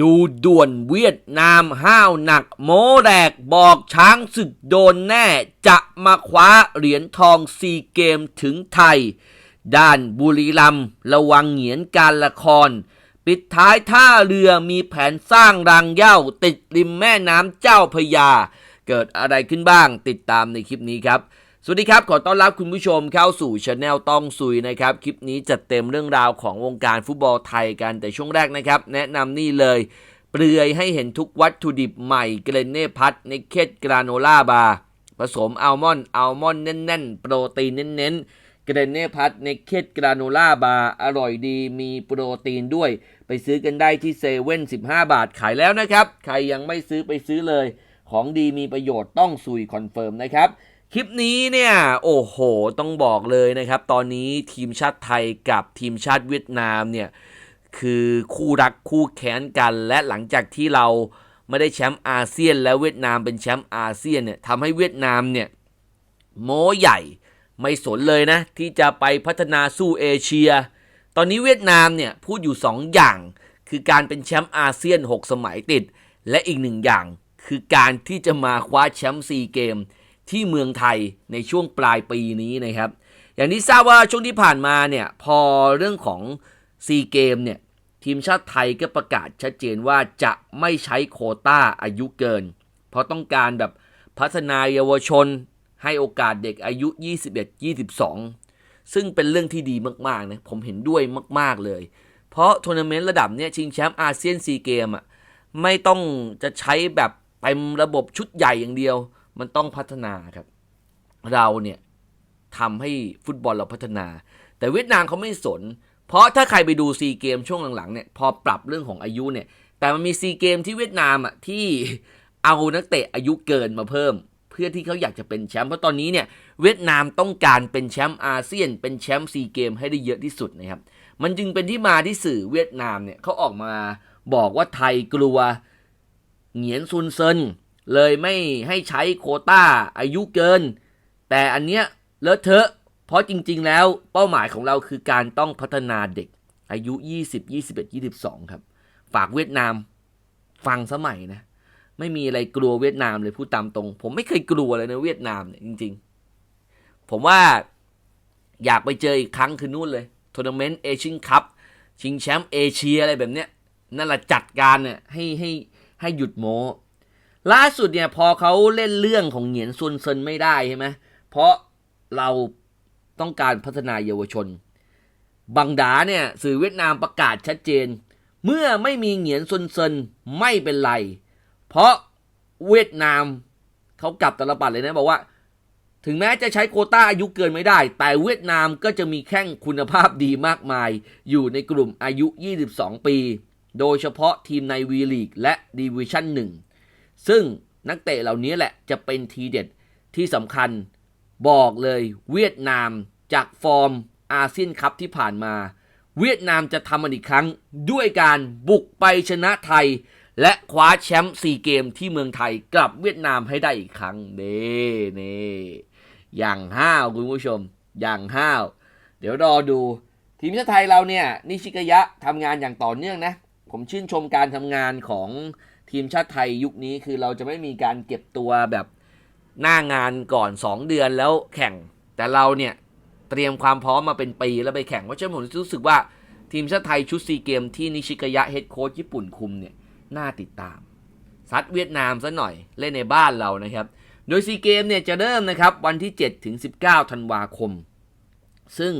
ดูด่วนเวียดนามห้าวหนัก โมแรกบอกช้างศึกโดนแน่ จะมาคว้าเหรียญทองซีเกมถึงไทย ด้านบุรีรัมระวังเหงียนการละคร ปิดท้ายท่าเรือมีแผนสร้างรางเหย้าติดริมแม่น้ำเจ้าพยา เกิดอะไรขึ้นบ้างติดตามในคลิปนี้ครับ สวัสดีครับ ขอต้อนรับคุณผู้ชมเข้าสู่ช anel ต้องซุยนะครับ คลิปนี้จัดเต็มเรื่องราวของวงการฟุตบอลไทยกันแต่ช่วงแรกนะครับ แนะนำนี่เลย เปลือยให้เห็นทุกวัตถุดิบใหม่เกรเน่พัทในเคดกราโนล่าบาร์ผสมอัลมอนด์อัลมอนด์แน่นๆ โปรตีนเน้นๆเกรเน่พัทในเคดกราโนล่าบาร์อร่อยดีมีโปรตีนด้วย ไปซื้อกันได้ที่เซเว่น15บาทขายแล้วนะครับ ใครยังไม่ซื้อไปซื้อเลย ของดีมีประโยชน์ต้องซุยคอนเฟิร์มนะครับ คลิปนี้เนี่ย โอ้โห ต้องบอกเลยนะครับ ตอนนี้ทีมชาติไทยกับทีมชาติเวียดนามเนี่ย คือคู่รักคู่แค้นกัน และหลังจากที่เราไม่ได้แชมป์อาเซียน แล้วเวียดนามเป็นแชมป์อาเซียนเนี่ยทำให้เวียดนามเนี่ยโม้ใหญ่ไม่สนเลยนะ ที่จะไปพัฒนาสู้เอเชีย ตอนนี้เวียดนามเนี่ยพูดอยู่ 2อย่าง คือการเป็นแชมป์อาเซียน 6 สมัยติด และอีกหนึ่งอย่าง คือการที่จะมาคว้าแชมป์ซีเกม ที่เมืองไทยในช่วงปลายปีนี้นะครับ อย่างที่ทราบว่าช่วงที่ผ่านมาเนี่ยพอเรื่องของซีเกมเนี่ยทีมชาติไทยก็ประกาศชัดเจนว่าจะไม่ใช้โคต้าอายุเกิน เพราะต้องการแบบพัฒนาเยาวชนให้โอกาสเด็กอายุ 21-22 ซึ่งเป็นเรื่องที่ดีมากๆนะผมเห็นด้วยมาก ๆเลย เพราะทัวร์นาเมนต์ระดับเนี้ยชิงแชมป์อาเซียนซีเกมอะไม่ต้องจะใช้แบบเต็มระบบชุดใหญ่อย่างเดียว มันต้องพัฒนาครับ เราเนี่ยทำให้ฟุตบอลเราพัฒนา แต่เวียดนามเขาไม่สน เพราะถ้าใครไปดูซีเกมช่วงหลังๆเนี่ยพอปรับเรื่องของอายุเนี่ย แต่มันมีซีเกมที่เวียดนามอะที่เอานักเตะอายุเกินมาเพิ่ม เพื่อที่เขาอยากจะเป็นแชมป์เพราะตอนนี้เนี่ยเวียดนามต้องการเป็นแชมป์อาเซียน เป็นแชมป์ซีเกมให้ได้เยอะที่สุดนะครับมันจึงเป็นที่มาที่สื่อเวียดนามเนี่ยเขาออกมาบอกว่าไทยกลัวเหงียนซุนเซิน เลยไม่ให้ใช้โคต้าอายุเกิน แต่อันเนี้ยเลอะเทอะ เพราะจริง ๆ แล้วเป้าหมายของเราคือการต้องพัฒนาเด็กอายุ 20 21 22 ครับ ฝากเวียดนามฟังสมัยนะ ไม่มีอะไรกลัวเวียดนามเลยพูดตามตรง ผมไม่เคยกลัวเลยนะเวียดนามเนี่ยจริง ๆ ผมว่าอยากไปเจออีกครั้งคือนู่นเลยทัวร์นาเมนต์เอเชียนคัพชิงแชมป์เอเชียอะไรแบบเนี้ยนั่นแหละจัดการเนี่ยให้ให้ให้หยุดโม ล่าสุดเนี่ยพอเขาเล่นเรื่องของเหงียนซุนเซินไม่ได้ใช่ไหมเพราะเราต้องการพัฒนาเยาวชน บังดาเนี่ยสื่อเวียดนามประกาศชัดเจน เมื่อไม่มีเหงียนซุนเซินไม่เป็นไร เพราะเวียดนามเขากลับตลปัดเลยนะบอกว่า ถึงแม้จะใช้โคต้าอายุเกินไม่ได้ แต่เวียดนามก็จะมีแข้งคุณภาพดีมากมาย อยู่ในกลุ่มอายุ 22 ปี โดยเฉพาะทีมในวีลีกและดีวิชั่น1 ซึ่งนักเตะเหล่านี้แหละจะเป็นทีเด็ดที่สำคัญบอกเลยเวียดนามจากฟอร์มอาเซียนคัพที่ผ่านมา เวียดนามจะทำมันอีกครั้งด้วยการบุกไปชนะไทย และคว้าแชมป์ซีเกมที่เมืองไทยกลับเวียดนามให้ได้อีกครั้งเน่เน่อย่างห้าวคุณผู้ชม อย่างห้าว เดี๋ยวรอดู ทีมชาติไทยเราเนี่ยนิชิกยะทำงานอย่างต่อเนื่องนะ ผมชื่นชมการทำงานของ ทีมชาติไทยยุคนี้คือเราจะไม่มีการเก็บตัวแบบหน้างานก่อน 2 เดือนแล้วแข่ง แต่เราเนี่ยเตรียมความพร้อมมาเป็นปีแล้วไปแข่งเพราะฉะนั้นผมรู้สึกว่าทีมชาติไทยชุดซีเกมที่นิชิกายะเฮดโค้ชญี่ปุ่นคุมเนี่ยน่าติดตาม ซัดเวียดนามซะหน่อยเล่นในบ้านเรานะครับ โดยซีเกมเนี่ยจะเริ่มนะครับวันที่7ถึง19 ธันวาคม ซึ่ง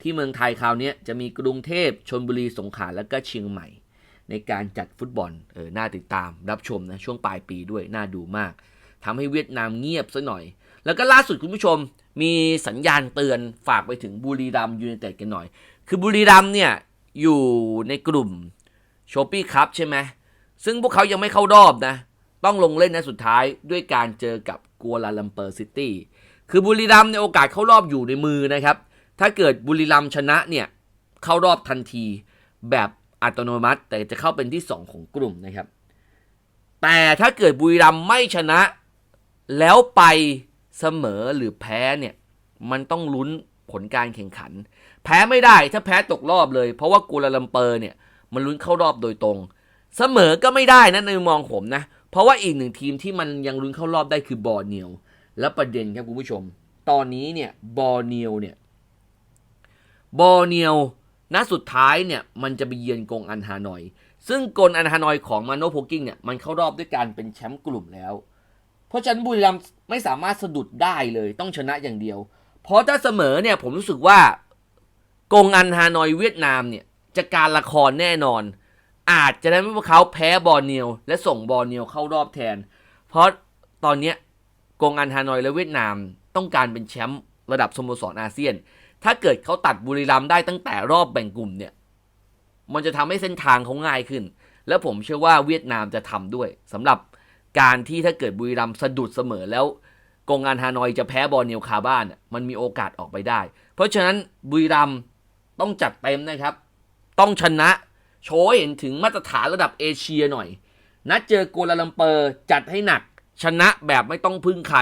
ที่เมืองไทยคราวนี้จะมีกรุงเทพชนบุรีสงขลาและก็เชียงใหม่ ในการจัดฟุตบอลเออน่าติดตามรับชมนะช่วงปลายปีด้วยน่าดูมากทำให้เวียดนามเงียบซะหน่อย แล้วก็ล่าสุดคุณผู้ชมมีสัญญาณเตือนฝากไปถึงบุรีรัมยูไนเต็ดกันหน่อย คือบุรีรัมเนี่ยอยู่ในกลุ่มโชปี้คัพใช่ไหมซึ่งพวกเขายังไม่เข้ารอบนะ ต้องลงเล่นนะสุดท้ายด้วยการเจอกับกัวลาลัมเปอร์ซิตี้คือบุรีรัมในโอกาสเข้ารอบอยู่ในมือนะครับ ถ้าเกิดบุรีรัมชนะเนี่ยเข้ารอบทันทีแบบ อัตโนมัติ แต่จะเข้าเป็นที่ 2 ของกลุ่มนะครับ แต่ถ้าเกิดบุรีรัมไม่ชนะ แล้วไปเสมอหรือแพ้เนี่ยมันต้องลุ้นผลการแข่งขัน แพ้ไม่ได้ถ้าแพ้ตกรอบเลย เพราะว่ากัวลาลัมเปอร์เนี่ยมันลุ้นเข้ารอบโดยตรง เสมอก็ไม่ได้นะในมุมมองผมนะ เพราะว่าอีกหนึ่งทีมที่มันยังลุ้นเข้ารอบได้คือบอร์เนียว และประเด็นครับคุณผู้ชม ตอนนี้เนี่ยบอร์เนียวเนี่ยบอร์เนียว นัดสุดท้ายเนี่ยมันจะไปเยือนกงอันฮานอย ซึ่งกงอันฮานอยของมาโนโพกิ้งเนี่ยมันเข้ารอบด้วยการเป็นแชมป์กลุ่มแล้ว เพราะฉะนั้นบุรีรัมย์ไม่สามารถสะดุดได้เลยต้องชนะอย่างเดียว เพราะถ้าเสมอเนี่ยผมรู้สึกว่ากงอันฮานอยเวียดนามเนี่ยจะการละครแน่นอน อาจจะได้ไม่ว่าเขาแพ้บอร์เนียว และส่งบอร์เนียวเข้ารอบแทน เพราะตอนนี้กงอันฮานอยและเวียดนามต้องการเป็นแชมป์ระดับสโมสรอาเซียน ถ้าเกิดเขาตัดบุรีรัมย์ได้ตั้งแต่รอบแบ่งกลุ่มเนี่ย มันจะทำให้เส้นทางเขาง่ายขึ้น และผมเชื่อว่าเวียดนามจะทำด้วยสำหรับการที่ถ้าเกิดบุรีรัมย์สะดุดเสมอแล้วกองอันฮานอยจะแพ้บอร์เนียวคาบ้านน่ะมันมีโอกาสออกไปได้ เพราะฉะนั้นบุรีรัมย์ต้องจัดเต็มนะครับ ต้องชนะ โชว์เห็นถึงมาตรฐานระดับเอเชียหน่อย นัดเจอโกลาลัมเปอร์จัดให้หนัก ชนะแบบไม่ต้องพึ่งใคร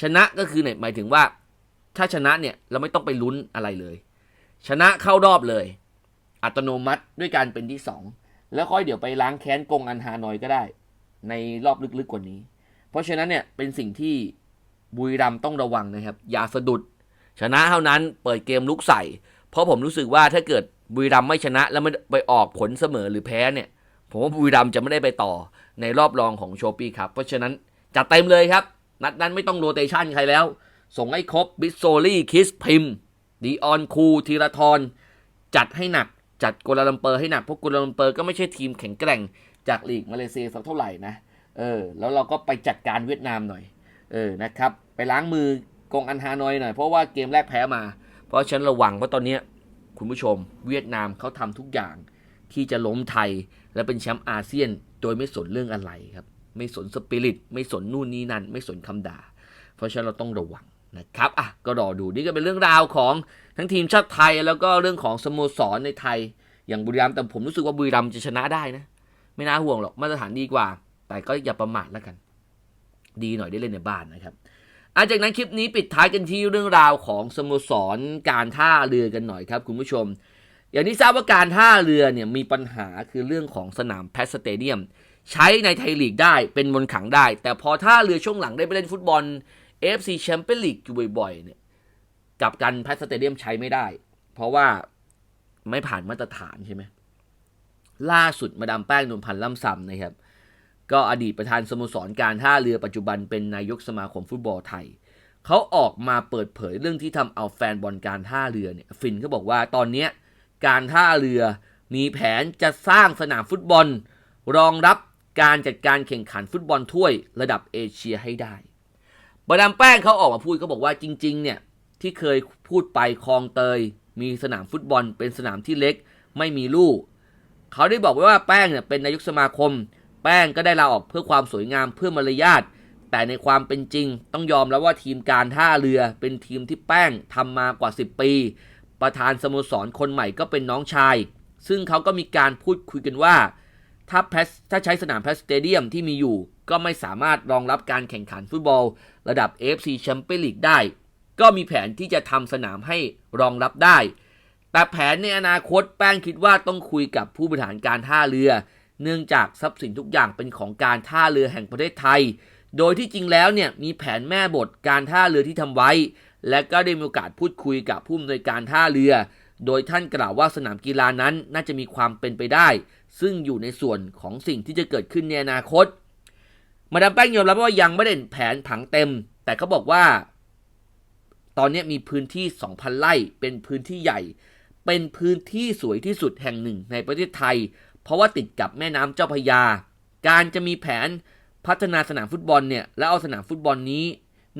ชนะก็คือเนี่ยหมายถึงว่า ถ้าชนะเนี่ยเราไม่ต้องไปลุ้นอะไรเลย ชนะเข้ารอบเลย อัตโนมัติด้วยการเป็นที่สองแล้วค่อยเดี๋ยวไปล้างแค้นกงอันฮานอยก็ได้ ในรอบลึกๆกว่านี้ เพราะฉะนั้นเนี่ยเป็นสิ่งที่บุรีรัมต้องระวังนะครับ อย่าสะดุด ชนะเท่านั้นเปิดเกมลุกใส่ เพราะผมรู้สึกว่าถ้าเกิดบุรีรัมไม่ชนะแล้วไม่ไปออกผลเสมอหรือแพ้เนี่ย ผมว่าบุรีรัมจะไม่ได้ไปต่อในรอบรองของโชปี้ครับ เพราะฉะนั้นจัดเต็มเลยครับ นัดนั้นไม่ต้องโรเตชันใครแล้ว ส่งให้ครบบิสโซลี่คิสพิมดีออนคูธีรทรจัดให้หนักจัดโกลาลัมเปอร์ให้หนักเพราะโกลาลัมเปอร์ก็ไม่ใช่ทีมแข็งแกร่งจากลีกมาเลเซียสักเท่าไหร่นะเออแล้วเราก็ไปจัดการเวียดนามหน่อยเออนะครับไปล้างมือกงอันฮานอยหน่อยเพราะว่าเกมแรกแพ้มา เพราะฉันระวังเพราะตอนนี้คุณผู้ชมเวียดนามเขาทำทุกอย่างที่จะล้มไทยและเป็นแชมป์อาเซียน โดยไม่สนเรื่องอะไรครับ ไม่สนสปิริต ไม่สนนู่นนี่นั่น ไม่สนคำด่า เพราะฉะนั้นเราต้องระวัง นะครับอะก็รอดูนี่ก็เป็นเรื่องราวของทั้งทีมชาติไทยแล้วก็เรื่องของสโมสรในไทย อย่างบุรีรัมย์แต่ผมรู้สึกว่าบุรีรัมย์จะชนะได้นะ ไม่น่าห่วงหรอกมาตรฐานดีกว่า แต่ก็อย่าประมาทแล้วกัน ดีหน่อยได้เล่นในบ้านนะครับอาจากนั้นคลิปนี้ปิดท้ายกันที่เรื่องราวของสโมสรการท่าเรือกันหน่อยครับคุณผู้ชม อย่างที่ทราบว่าการท่าเรือเนี่ยมีปัญหาคือเรื่องของสนามแพทสเตเดียม ใช้ในไทยลีกได้เป็นบนขังได้ แต่พอท่าเรือช่วงหลังได้ไปเล่นฟุตบอล AFC แชมเปี้ยนลีกอยู่บ่อยๆเนี่ยกับการแพทสเตเดียมใช้ไม่ได้ เพราะว่าไม่ผ่านมาตรฐานใช่ไหมล่าสุดมาดามแป้งนวลพันธ์ล่ำซำนะครับ ก็อดีตประธานสโมสรการท่าเรือปัจจุบันเป็นนายกสมาคมฟุตบอลไทย เขาออกมาเปิดเผยเรื่องที่ทำเอาแฟนบอลการท่าเรือเนี่ยฟินเขาบอกว่าตอนนี้การท่าเรือมีแผนจะสร้างสนามฟุตบอล รองรับการจัดการแข่งขันฟุตบอลถ้วยระดับเอเชียให้ได้ บดามแป้งเขาออกมาพูดเขาบอกว่าจริง ๆ เนี่ย ที่เคยพูดไปคลองเตย มีสนามฟุตบอลเป็นสนามที่เล็ก ไม่มีลู่เขาได้บอกไว้ว่าแป้งเนี่ยเป็นนายกสมาคม แป้งก็ได้ลาออกเพื่อความสวยงามเพื่อมารยาทแต่ในความเป็นจริงต้องยอมแล้วว่าทีมการท่าเรือเป็นทีมที่แป้งทำมากว่า 10 ปี ประธานสโมสรคนใหม่ก็เป็นน้องชาย ซึ่งเขาก็มีการพูดคุยกันว่า ถ้าแพสถ้าใช้สนามแพสสเตเดียมที่มีอยู่ ก็ไม่สามารถรองรับการแข่งขันฟุตบอล ระดับ AFC แชมเปี้ยนลีกได้ ก็มีแผนที่จะทำสนามให้รองรับได้ แต่แผนในอนาคตแป้งคิดว่าต้องคุยกับผู้บริหารการท่าเรือ เนื่องจากทรัพย์สินทุกอย่างเป็นของการท่าเรือแห่งประเทศไทย โดยที่จริงแล้วเนี่ยมีแผนแม่บทการท่าเรือที่ทำไว้ และก็ได้มีโอกาสพูดคุยกับผู้อำนวยการท่าเรือ โดยท่านกล่าวว่าสนามกีฬานั้นน่าจะมีความเป็นไปได้ ซึ่งอยู่ในส่วนของสิ่งที่จะเกิดขึ้นในอนาคต มาดามแป้งยอมรับว่ายังไม่ได้เห็นแผนผังเต็ม แต่เขาบอกว่า ตอนนี้มีพื้นที่ 2,000 ไร่ เป็นพื้นที่ใหญ่ เป็นพื้นที่สวยที่สุดแห่งหนึ่งในประเทศไทย เพราะว่าติดกับแม่น้ำเจ้าพยา การจะมีแผนพัฒนาสนามฟุตบอลเนี่ยแล้วเอาสนามฟุตบอลนี้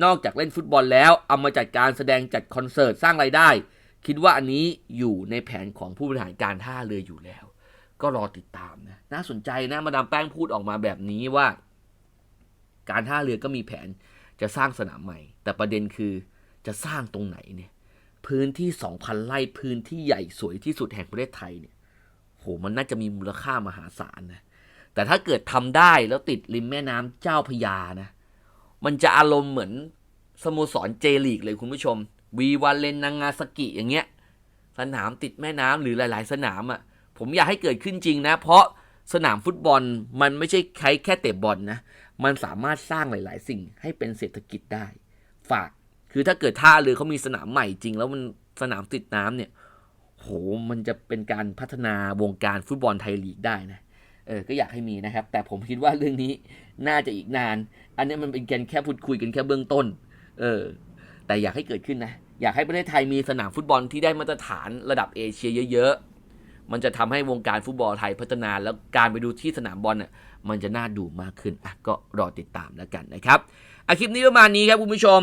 นอกจากเล่นฟุตบอลแล้ว เอามาจัดการแสดงจัดคอนเสิร์ตสร้างไรายได้ คิดว่าอันนี้อยู่ในแผนของผู้บริหารการท่าเรืออยู่แล้ว ก็รอติดตามนะน่าสนใจนะมาดามแป้งพูดออกมาแบบนี้ว่า การท่าเรือก็มีแผนจะสร้างสนามใหม่ แต่ประเด็นคือจะสร้างตรงไหนเนี่ย พื้นที่ 2,000 ไร่พื้นที่ใหญ่สวยที่สุดแห่งประเทศไทยเนี่ยโหมันน่าจะมีมูลค่ามหาศาลนะแต่ถ้าเกิดทำได้แล้วติดริมแม่น้ำเจ้าพยานะ มันจะอารมณ์เหมือนสโมสรเจลีกเลยคุณผู้ชม วีวาเลนนางาสกิอย่างเงี้ย สนามติดแม่น้ำหรือหลาย ๆ สนามอะ่ะ ผมอยากให้เกิดขึ้นจริงนะ เพราะสนามฟุตบอลมันไม่ใช่ใช้แค่เตะบอลนะ มันสามารถสร้างหลาย ๆ สิ่งให้เป็นเศรษฐกิจได้ ฝาก คือถ้าเกิดท่าเรือเขามีสนามใหม่จริง แล้วมันสนามติดน้ำเนี่ย โห มันจะเป็นการพัฒนาวงการฟุตบอลไทยลีกได้นะ เออ ก็อยากให้มีนะครับ แต่ผมคิดว่าเรื่องนี้น่าจะอีกนาน อันนี้มันเป็นการแค่พูดคุยกันแค่เบื้องต้น เออ แต่อยากให้เกิดขึ้นนะ อยากให้ประเทศไทยมีสนามฟุตบอลที่ได้มาตรฐานระดับเอเชียเยอะๆ มันจะทำให้วงการฟุตบอลไทยพัฒนา แล้วการไปดูที่สนามบอลน่ะมันจะน่าดูมากขึ้นอะก็รอติดตามแล้วกันนะครับอะคลิปนี้ประมาณนี้ครับคุณผู้ชม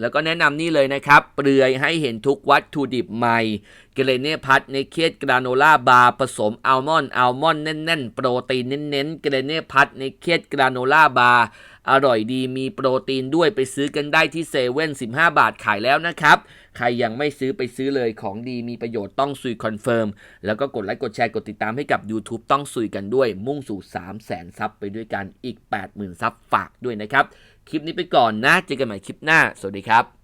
แล้วก็แนะนำนี่เลยนะครับ เปลือยให้เห็นทุกวัตถุดิบใหม่ เกเรเน่พัทในเคสกราโนล่าบาร์ผสมอัลมอนด์อัลมอนด์แน่นๆ โปรตีนเน้นๆ เกเรเน่พัทในเคสกราโนล่าบาร์อร่อยดีมีโปรตีนด้วยไปซื้อกันได้ที่เซเว่น15บาบาทขายแล้วนะครับ ใครยังไม่ซื้อไปซื้อเลยของดีมีประโยชน์ต้องซุยคอนเฟิร์ม แล้วก็กดไลค์กดแชร์กดติดตามให้กับ YouTube ต้องซุยกันด้วย มุ่งสู่ 3 0 0แสนซับไปด้วยกันอีก 80,000ซับฝากด้วยนะครับ คลิปนี้ไปก่อนนะ เจอกันใหม่คลิปหน้า สวัสดีครับ